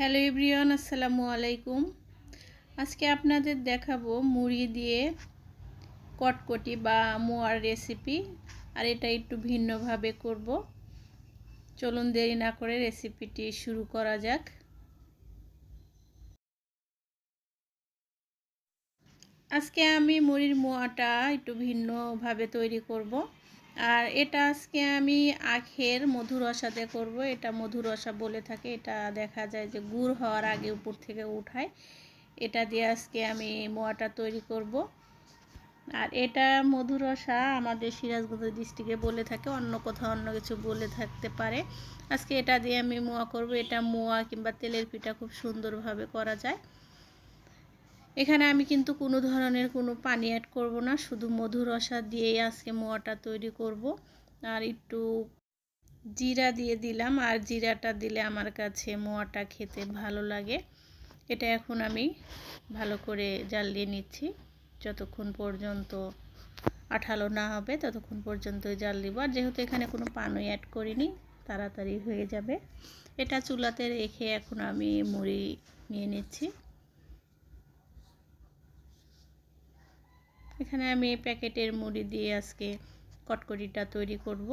Hello everyone, আসসালামু আলাইকুম। আজকে আপনাদের দেখাবো মুড়ি দিয়ে কটকটি বা মোয়ার রেসিপি, আর এটা একটু ভিন্নভাবে করব। চলুন দেরি না করে রেসিপিটি শুরু করা যাক। আজকে আমি মুড়ির মোয়াটা একটু ভিন্নভাবে তৈরি করব। আর এটা আজকে আমি আখের মধুরসাতে করব। এটা মধুরসা বলে থাকে। এটা দেখা যায় যে গুড় হওয়ার আগে উপর থেকে উঠায়। এটা দিয়ে আজকে আমি মোয়াটা তৈরি করব। আর এটা মধুরসা আমাদের সিরাজগঞ্জ ডিস্ট্রিক্টে বলে থাকে। অন্য কোথাও অন্য কিছু বলে থাকতে পারে। আজকে এটা দিয়ে আমি মোয়া করব। এটা মোয়া কিংবা তেলের পিঠা খুব সুন্দরভাবে করা যায়। এখানে আমি কিন্তু কোনো ধরনের কোনো পানি অ্যাড করব না, শুধু মধু রসা দিয়েই আজকে মোয়াটা তৈরি করব। আর একটু জিরা দিয়ে দিলাম, আর জিরাটা দিলে আমার কাছে মোয়াটা খেতে ভালো লাগে। এটা এখন আমি ভালো করে জ্বালিয়ে নিচ্ছি। যতক্ষণ পর্যন্ত আঠালো না হবে, ততক্ষণ পর্যন্ত জাল দিব। আর যেহেতু এখানে কোনো পানি অ্যাড করিনি, তাড়াতাড়ি হয়ে যাবে। এটা চুলাতে রেখে এখন আমি মুড়ি নিয়ে নিচ্ছি। এখানে আমি প্যাকেটের মুড়ি দিয়ে আজকে কটকটিটা তৈরি করব।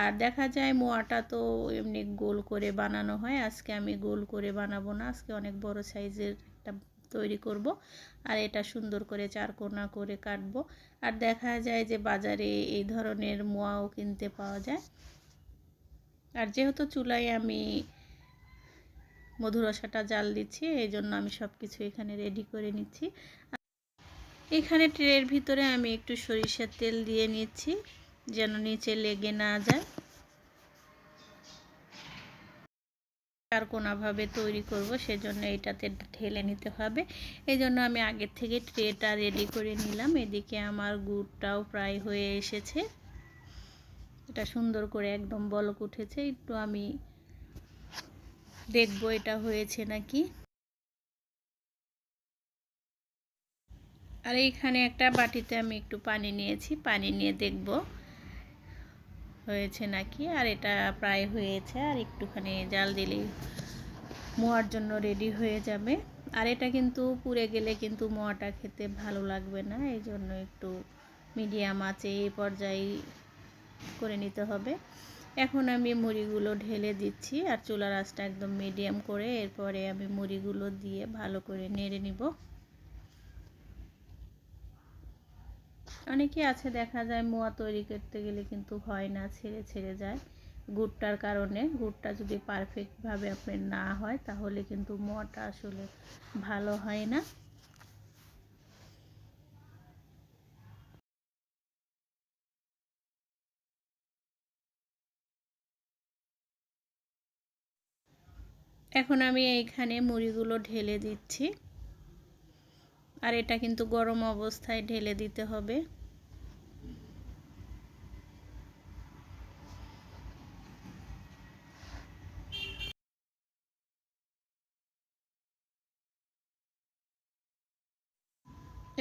আর দেখা যায় মোয়াটা তো এমনি গোল করে বানানো হয়, আজকে আমি গোল করে বানাবো না, আজকে অনেক বড় সাইজের একটা তৈরি করব আর এটা সুন্দর করে চারকোনা করে কাটবো। আর দেখা যায় যে বাজারে এই ধরনের মোয়াও কিনতে পাওয়া যায়। আর যেহেতু চুলায় আমি মধুরসাটা জাল দিচ্ছি, এই জন্য আমি সব কিছু এখানে রেডি করে নিচ্ছি। এখানে ট্রের ভিতরে আমি একটু সরিষার তেল দিয়ে নিচ্ছি, যেন নিচে লেগে না যায়। আর কোনোভাবে তৈরি করব সেজন্য এটাতে ঢেলে নিতে হবে। এই জন্য আমি আগের থেকে ট্রেটা রেডি করে নিলাম। এদিকে আমার গুড়টাও প্রায় হয়ে এসেছে। এটা সুন্দর করে একদম বলক উঠেছে। একটু আমি দেখব এটা হয়েছে নাকি। আর এইখানে একটা বাটিতে আমি একটু পানি নিয়েছি। পানি নিয়ে দেখব হয়েছে নাকি। আর এটা প্রায় হয়েছে। আর একটুখানি জাল দিলেই মোয়ার জন্য রেডি হয়ে যাবে। আর এটা কিন্তু পুড়ে গেলে কিন্তু মোয়াটা খেতে ভালো লাগবে না। এই জন্য একটু মিডিয়াম আছে। এই পর্যায়ে করে নিতে হবে। এখন আমি মুড়িগুলো ঢেলে দিচ্ছি। আর চুলার আঁচটা একদম মিডিয়াম করে এরপরে আমি মুড়িগুলো দিয়ে ভালো করে নেড়ে নিব। অনেকে আছে, দেখা যায় মোয়া তৈরি করতে গেলে কিন্তু হয় না, ছেড়ে ছেড়ে যায়। গুড়টার কারণে, গুড়টা যদি পারফেক্টভাবে আপনার না হয়, তাহলে কিন্তু মোয়াটা আসলে ভালো হয় না। এখন আমি এইখানে মুড়িগুলো ঢেলে দিচ্ছি। আর এটা কিন্তু গরম অবস্থায় ঢেলে দিতে হবে।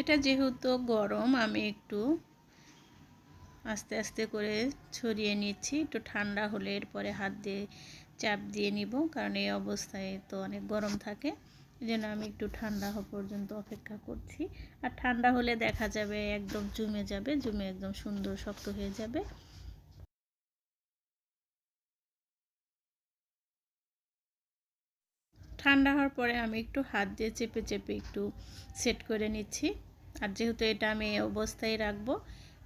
এটা যেহেতু গরম, আমি একটু আস্তে আস্তে করে ছড়িয়ে নিচ্ছি। একটু ঠান্ডা হলে এরপরে হাত দিয়ে চাপ দিয়ে নিব, কারণ এই অবস্থায় তো অনেক গরম থাকে। জন্য আমি একটু ঠান্ডা হওয়া পর্যন্ত অপেক্ষা করছি। আর ঠান্ডা হলে দেখা যাবে একদম জমে যাবে, জমে একদম সুন্দর শক্ত হয়ে যাবে। ঠান্ডা হওয়ার পরে আমি একটু হাত দিয়ে চেপে চেপে একটু সেট করে নিচ্ছি। আর যেহেতু এটা আমি এই অবস্থায় রাখব,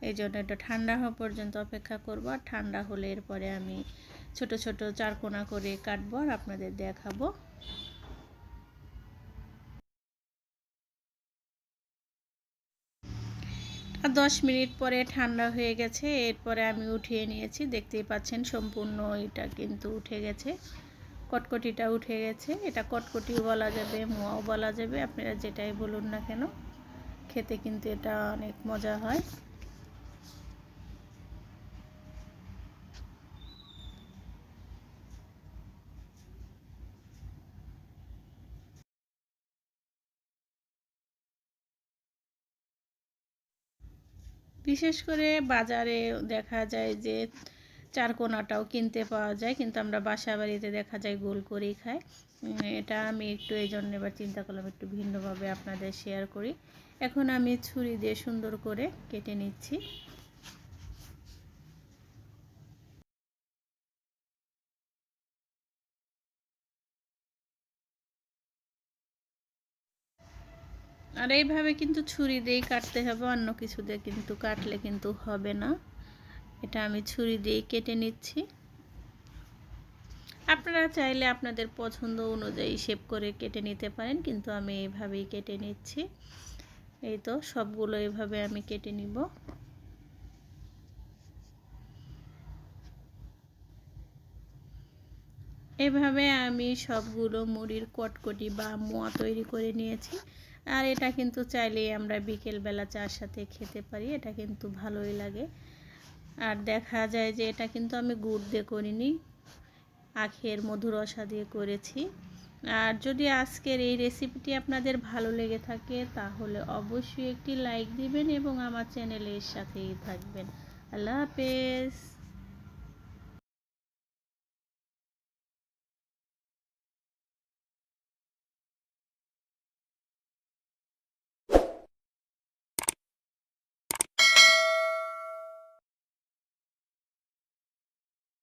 এই জন্য এটা ঠান্ডা হওয়া পর্যন্ত অপেক্ষা করব। আর ঠান্ডা হলে এরপরে আমি ছোট ছোট চারকোনা করে কাটবো আর আপনাদের দেখাবো। আর দশ মিনিট পরে ঠান্ডা হয়ে গেছে, এরপরে আমি উঠিয়ে নিয়েছি। দেখতেই পাচ্ছেন সম্পূর্ণ এটা কিন্তু উঠে গেছে। কটকটিটা উঠে গেছে। এটা কটকটিও বলা যাবে, মোয়াও বলা যাবে। আপনারা যেটাই বলুন না কেন, খেতে কিন্তু এটা অনেক মজা হয়। বিশেষ করে বাজারে দেখা যায় যে চারকোনাটাও কিনতে পাওয়া যায়, কিন্তু আমরা বাসা বাড়িতে দেখা যায় গোল করেই খাই। এটা আমি একটু এই জন্য এবার চিন্তা করলাম একটু ভিন্নভাবে আপনাদের শেয়ার করি। এখন আমি ছুরি দিয়ে সুন্দর করে কেটে নিচ্ছি। আর এইভাবে কিন্তু ছুরি দিয়েই কাটতে হবে, অন্য কিছু দিয়ে কিন্তু কাটলে কিন্তু হবে না। এটা আমি ছুরি দিয়েই কেটে নিচ্ছি। আপনারা চাইলে আপনাদের পছন্দ অনুযায়ী শেপ করে কেটে নিতে পারেন, কিন্তু আমি এইভাবেই কেটে নিচ্ছি। এই তো সবগুলো এভাবে আমি কেটে নিব। এভাবে আমি সবগুলো মুড়ির কটকটি বা মোয়া তৈরি করে নিয়েছি। আর এটা কিন্তু চাইলেই আমরা বিকেলবেলা চার সাথে খেতে পারি, এটা কিন্তু ভালোই লাগে। আর দেখা যায় যে এটা কিন্তু আমি গুড় দিয়ে করিনি, আখের মধুরসা দিয়ে করেছি। আর যদি আজকের এই রেসিপিটি আপনাদের ভালো লেগে থাকে, তাহলে অবশ্যই একটি লাইক দিবেন এবং আমার চ্যানেলের সাথেই থাকবেন। আল্লাহ হাফেজ।